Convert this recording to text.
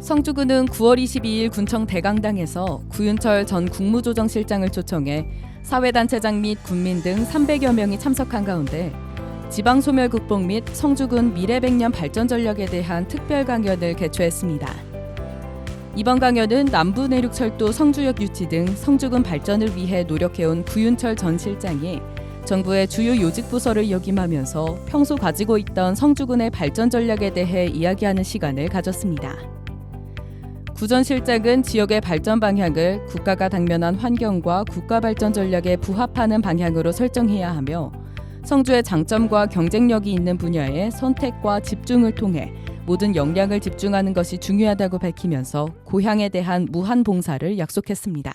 성주군은 9월 22일 군청 대강당에서 구윤철 전 국무조정실장을 초청해 사회단체장 및 군민 등 300여 명이 참석한 가운데 지방 소멸 극복 및 성주군 미래 100년 발전 전략에 대한 특별 강연을 개최했습니다. 이번 강연은 남부 내륙철도 성주역 유치 등 성주군 발전을 위해 노력해온 구윤철 전 실장이 정부의 주요 요직 부서를 역임하면서 평소 가지고 있던 성주군의 발전 전략에 대해 이야기하는 시간을 가졌습니다. 구전 실장은 지역의 발전 방향을 국가가 당면한 환경과 국가 발전 전략에 부합하는 방향으로 설정해야 하며 성주의 장점과 경쟁력이 있는 분야에 선택과 집중을 통해 모든 역량을 집중하는 것이 중요하다고 밝히면서 고향에 대한 무한 봉사를 약속했습니다.